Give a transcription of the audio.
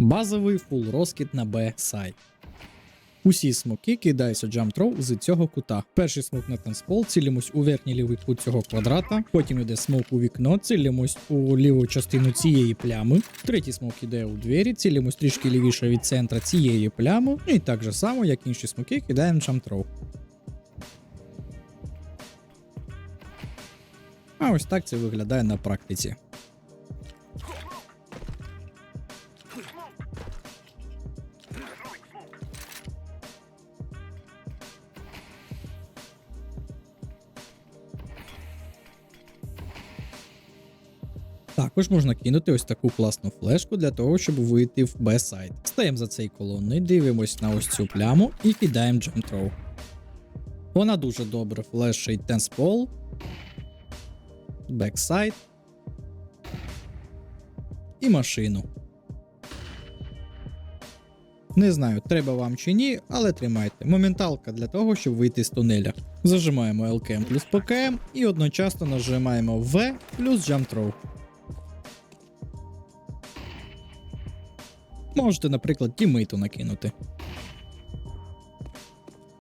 Базовий фул розкид на Б сайт. Усі смоки кидаються джамп-троу з цього кута. Перший смок на танцпол, цілимось у верхній лівий кут цього квадрата. Потім йде смок у вікно, цілимось у ліву частину цієї плями. Третій смок іде у двері, цілимось трішки лівіше від центра цієї плями. І так же само, як інші смоки, кидаємо джамп-троу. А ось так це виглядає на практиці. Також можна кинути ось таку класну флешку для того, щоб вийти в Б-сайд. Стаємо за цей колонний, дивимось на ось цю пляму і кидаємо джемтроу. Вона дуже добре флешить тенспол, бексайд і машину. Не знаю, треба вам чи ні, але тримайте. Моменталка для того, щоб вийти з тунеля. Зажимаємо LKM плюс PKM і одночасно нажимаємо V плюс Jump Throw. Можете, наприклад, тімейту накинути.